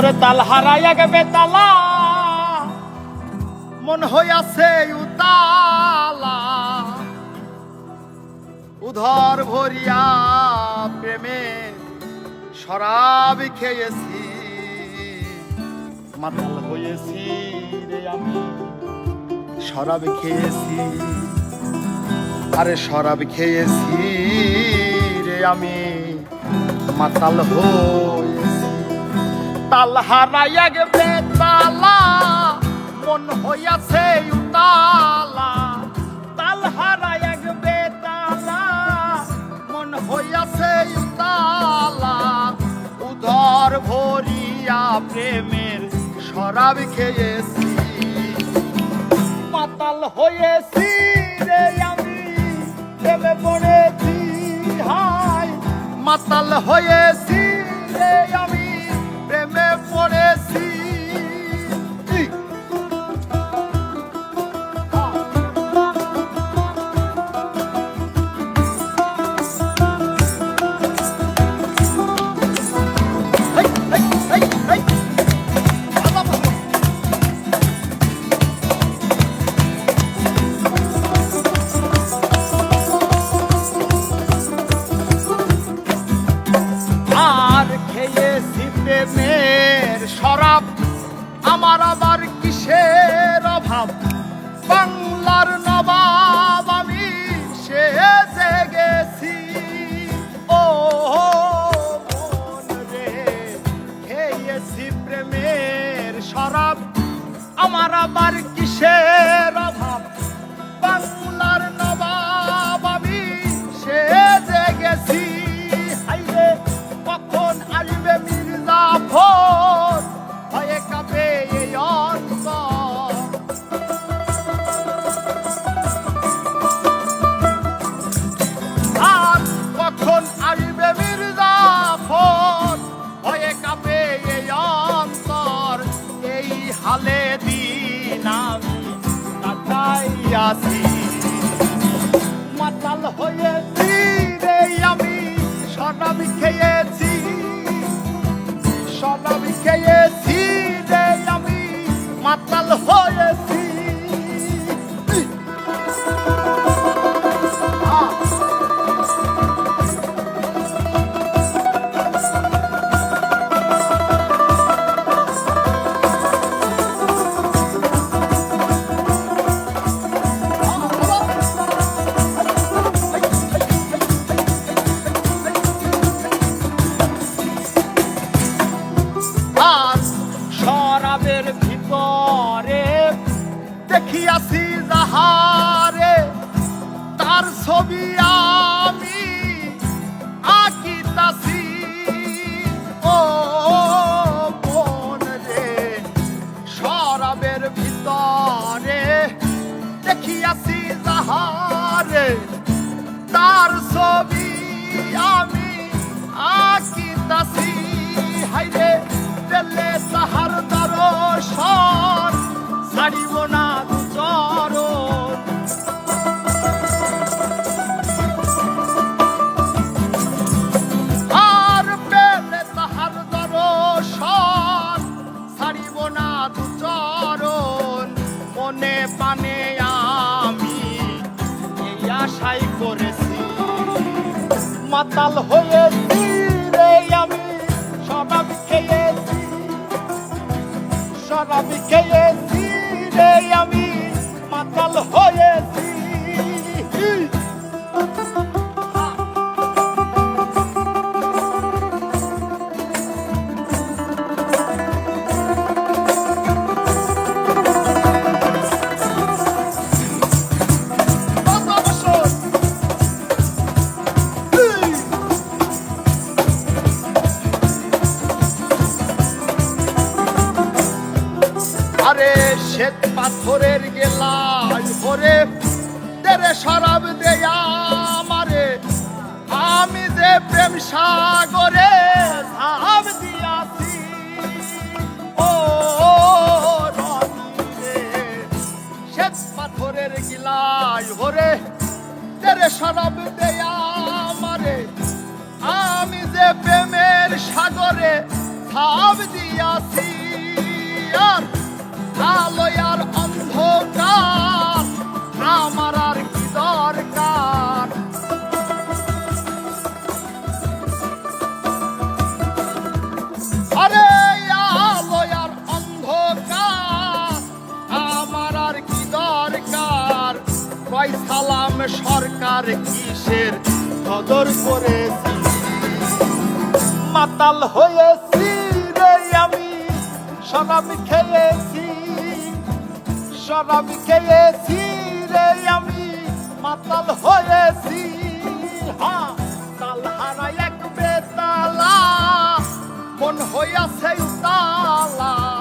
ওরে তাল হারাইয়া গেবে তালা। মন হইয়াছে উতালা। উধর ভরিয়া প্রেমে শরাব খেয়েছি। মাতাল হয়েছি রে আমি, শরাব খেয়েছি। আরে শরাব খেয়েছি রে আমি, মাতাল হয়েছি তাল হারাইয়া গেবে তালা মন হইয়াছে উতালা। তাল হারাইয়া গেবে তালা মন হইয়াছে উতালা। উধর ভরিয়া প্রেমের শরাব খেয়েছি। মাতাল হয়েছি রে আমি, প্রেমে পড়েছি হাই মাতাল হয়েছি রে আমি প্রেমের শরাব আমার আবার কিসের অভাব? বাংলার নবাব আমি সে গেছি। ও খেয়েছি প্রেমের শরাব আমার আবার কিসের কাটাইয়াছি মাতাল হয়েছি রে আমি সরাবি খেয়েছি। সরাবি খেয়েছি রে আমি মাতাল হয়েছি আর শরাবের ভিতরে দেখিয়াছি যাহারে, তার ছবি আমি আঁকিতাছি। ও মন রে, শরাবের ভিতরে দেখিয়াছি যাহারে, তার ছবি আমি পেলে তাহার দর্শন, ছাড়িব না চরণ। আর পেলে তাহার দর্শন, ছাড়িব না চরণ। মনে পানে আমি এই আশাই করেছি। মাতাল হয়েছি শরাব শ্বেত পাথরের গেলায় ভরে, তেরে শরাব দেয়া আমারে। আমি যে প্রেম সাগরে ঝাঁপ দিয়াছি, ও শ্বেত পাথরের গিলায় ভরে, তেরে শরাব দেয়া আমারে। আমি যে প্রেমের সাগরে ছাপ দিয়া আরে আলোয় আর অন্ধকার। আমার আর কি দরকার? কয় সালাম সরকার কিসের? কদর করেছি। মাতাল হয়েছি রে আমি, শরাব খেয়েছি। শরাব খেয়েছি রে আমি, মাতাল হয়েছি। হইয়াছে উতালা।